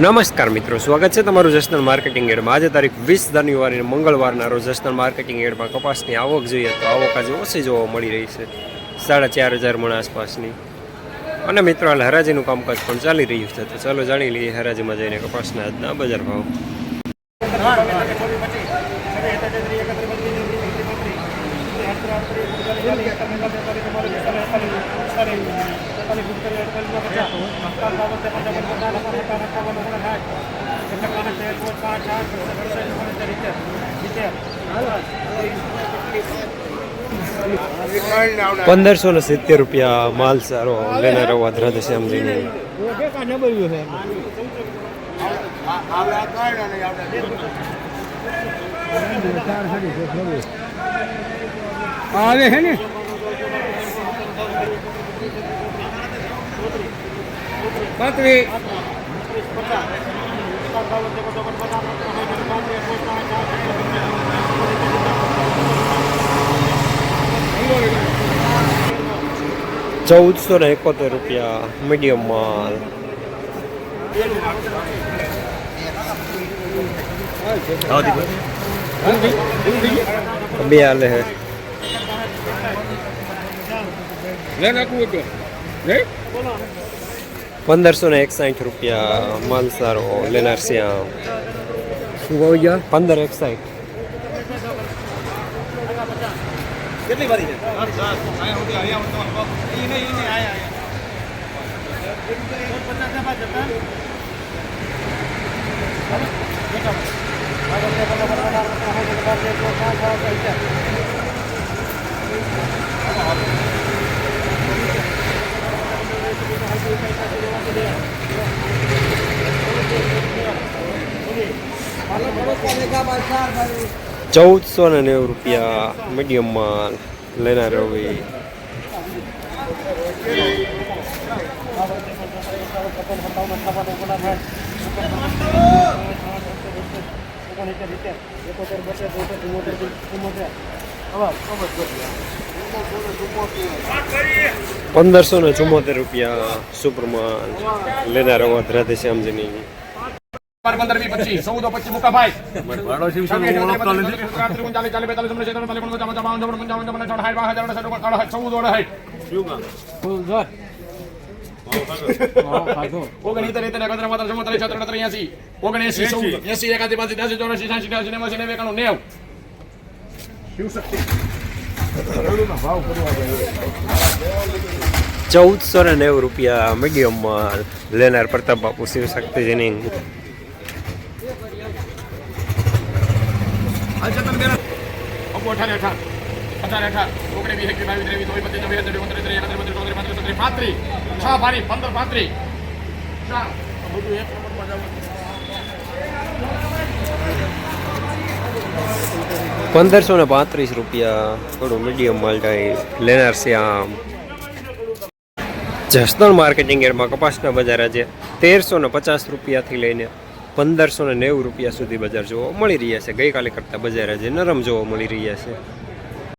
નમસ્કાર મિત્રો, સ્વાગત છે તમારું જસનલ માર્કેટિંગ એડમાં. આજે તારીખ વીસ જાન્યુઆરી મંગળવારના રોજ જસનલ માર્કેટિંગ એડમાં કપાસની આવક જોઈએ તો આવક આજે ઓછી જોવા મળી રહી છે. સાડા ચાર હજાર મણ આસપાસની. અને મિત્રો, હાલ હરાજીનું કામકાજ પણ ચાલી રહ્યું છે. તો ચાલો જાણી લઈએ હરાજીમાં જઈને કપાસના આજના બજાર ભાવ. પંદરસો ને સિત્તેર રૂપિયા માલ સારો લેનાર અવાજ રાધેશ્યામજીની આવે છે ને? પાંત્રીસ ચૌદસો ને એકોતેર રૂપિયા મીડિયમ માલ. બે હાલે હે. પંદરસો ને એકસાઠ રૂપિયા માલ સારો લેનાર શ્યામ શું ભાવ ગયા પંદર એકસાઠ ચૌદસો ને નેવું રૂપિયા મીડિયમ માલ લેનાર રવિ પંદરસો ને ચુમ્મોતેર રૂપિયા સુપર માલ લેનાર અવાજ રાધેશ્યામજીની બાર પંદર વીસ પચીસ ચૌદ પચીસ મુકા ભાઈ ચૌદસો ને નેવું રૂપિયા મીડિયમ માલ લેનાર પ્રતાપ બાપુ પંદરસો ને પાંત્રીસ રૂપિયા થોડું મીડિયમ માલટાઈ લેનાર શ્યામ જસદણ માર્કેટિંગ એરમાં કપાસના બજાર આજે તેરસો ને પચાસ રૂપિયાથી લઈને પંદરસો ને નેવું રૂપિયા સુધી બજાર જોવા મળી રહ્યા છે. ગઈકાલે કરતાં બજાર આજે નરમ જોવા મળી રહ્યા છે.